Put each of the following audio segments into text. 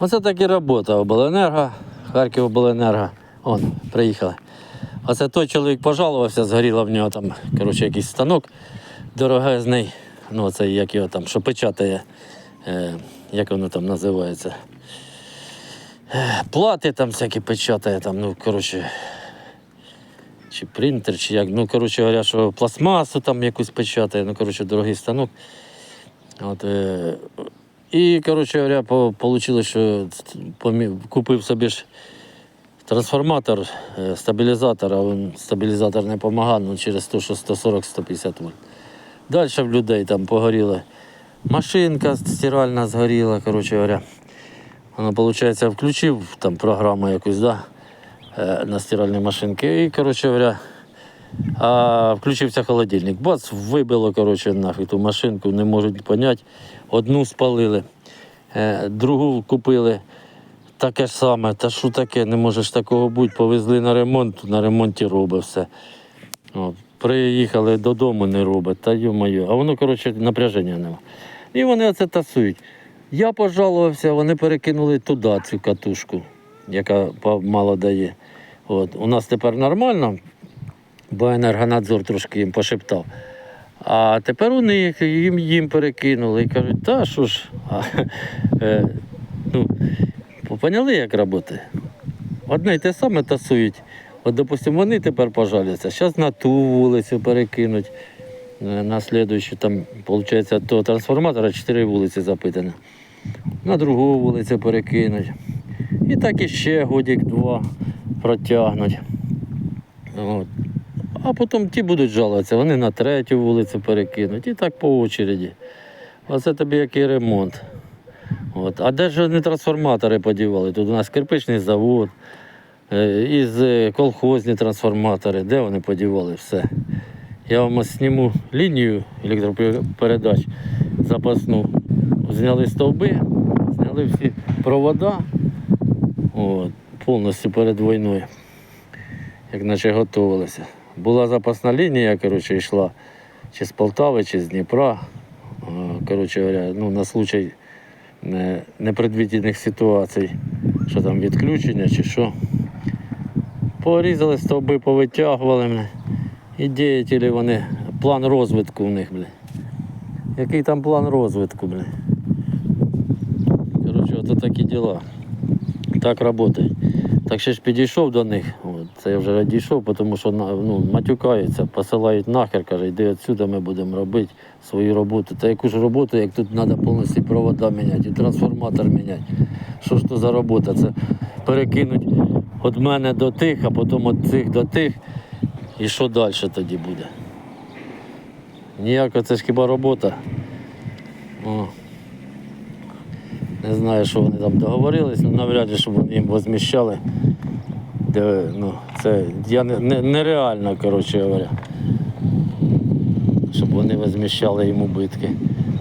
Оце так і робота обленерго, Харків обленерго. Он, приїхали. Оце той чоловік пожалувався, згоріло в нього там, коротше, якийсь станок дорогезний. Ну, це як його там, що печатає, е, як воно там називається. Е, Плати там всякі печатає, там, ну, коротше, чи принтер, чи як. Ну, коротше говоря, що пластмасу там якусь печатає, ну, коротше, дорогий станок. От, е, і, коротше говоря, получилось, що купив собі ж трансформатор, е, стабілізатор, а він стабілізатор не допомагав, ну, через те, що 140-150 вольт. Далі в людей там погоріла машинка стиральна згоріла, коротше говоря. Воно, виходить, включив там програму якусь, да, е, на стиральні машинки. І, коротше говоря, а включився холодильник. Бац, вибило, коротше, нафіг ту машинку, не можуть поняти. Одну спалили, другу купили. Таке ж саме, та що таке, не може ж такого бути. Повезли на ремонт, на ремонті робить все. От. Приїхали додому, не робить, та ю-моє. А воно, коротше, напряження нема. І вони оце тасують. Я пожалувався, вони перекинули туди цю катушку, яка мало дає. От. У нас тепер нормально, бо енергонадзор трошки їм пошептав. А тепер у них їм, їм перекинули і кажуть, та що ж, а, е, ну, поняли, як працює? Одне й те саме тасують. От, допустимо, вони тепер пожаляться. Зараз на ту вулицю перекинуть. е, На слідуючу, там, виходить, до трансформатора 4 вулиці запитано. На другу вулицю перекинуть. І так іще годик-два протягнуть. От. А потім ті будуть жалуватися, вони на третю вулицю перекинуть. І так по очереді. Оце тобі який ремонт. От. А де ж вони трансформатори подівали? Тут у нас кирпичний завод, е, із е, колхозні трансформатори. Де вони подівали все? Я вам зніму лінію електропередач запасну. Зняли стовби, зняли всі провода. От, повністю перед війною. Як наче готувалися. Була запасна лінія, коротше, йшла чи з Полтави, чи з Дніпра. Коротше говоря, ну, на случай не- непредвидених ситуацій, що там відключення чи що. Порізали стовби, повитягували мене. І діятелі вони, план розвитку у них, бля. Який там план розвитку, бля? Коротше, ото такі діла. Так працюють. Так ще ж підійшов до них. Це я вже дійшов, тому що ну, матюкаються, посилають нахер, каже, йди відсюди, ми будемо робити свою роботу. Та яку ж роботу, як тут треба повністю провода міняти, і трансформатор міняти. Що ж то за робота? Це перекинуть від мене до тих, а потім від цих до тих. І що далі тоді буде? Ніяка це ж хіба робота. О. Не знаю, що вони там договорились, але навряд чи щоб вони їм возміщали. Де, ну, це я не, не, нереально, коротше говоря. Щоб вони возміщали їм убитки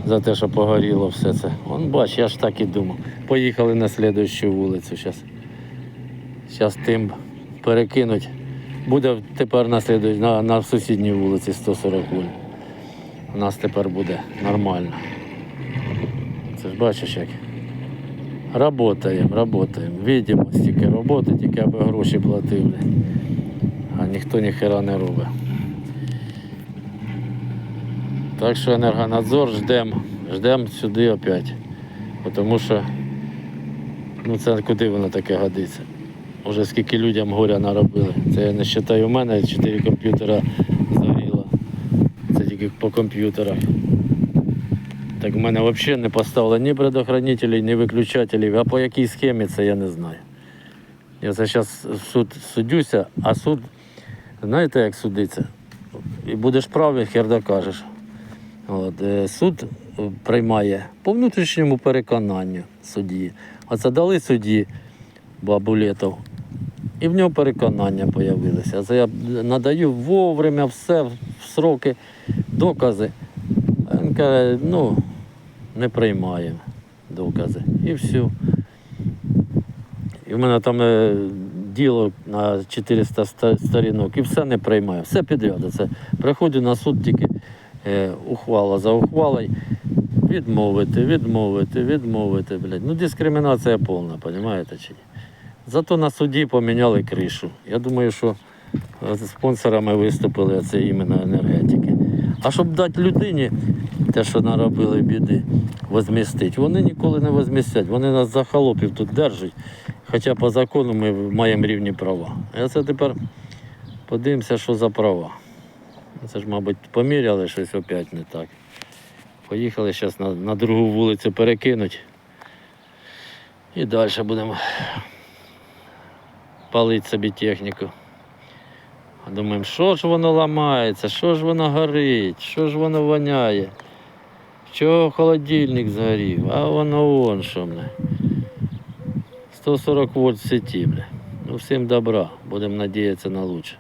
за те, що погоріло все це. Он бач, я ж так і думав. Поїхали на слідуючу вулицю зараз. Зараз тим перекинуть. Буде тепер на, на, на сусідній вулиці 140 вольт. У нас тепер буде нормально. Це ж бачиш як. Работаємо, работаємо. Видимо, стільки роботи, тільки аби гроші платили. А ніхто ніхера не робить. Так що енергонадзор ждемо, ждемо сюди опять. Тому що ну це куди воно таке годиться. Уже скільки людям горя наробили. Це я не вважаю, у мене 4 комп'ютера згоріло. Це тільки по комп'ютерах. Так в мене взагалі не поставили ні предохранителів, ні виключателів, а по якій схемі це я не знаю. Я зараз суд судюся, а суд, знаєте, як судиться? І будеш правий, хер докажеш. От, е, суд приймає по внутрішньому переконанню судді. Оце дали судді Бабулетов, і в нього переконання з'явилися. Це я надаю вовремя все в сроки, докази. Він каже, ну, не приймаємо докази. І все. І в мене там е, діло на 400 сторінок, і все не приймаю. Все підряд. Це приходжу на суд тільки е, ухвала за ухвалою. Відмовити, відмовити, відмовити, блядь. Ну, дискримінація повна, розумієте чи ні? Зато на суді поміняли кришу. Я думаю, що е, спонсорами виступили це іменно енергетики. А щоб дати людині те, що наробили біди, возмістити, вони ніколи не возмістять. Вони нас за холопів тут держать. Хоча по закону ми маємо рівні права. А це тепер подивимося, що за права. Це ж, мабуть, поміряли щось опять не так. Поїхали зараз на, на другу вулицю перекинуть. І далі будемо палити собі техніку. Думаємо, що ж воно ламається, що ж воно горить, що ж воно воняє. Чого холодильник згорів, а воно вон що мене. 140 вольт в сеті, бля. Ну всім добра, будемо надіятися на лучше.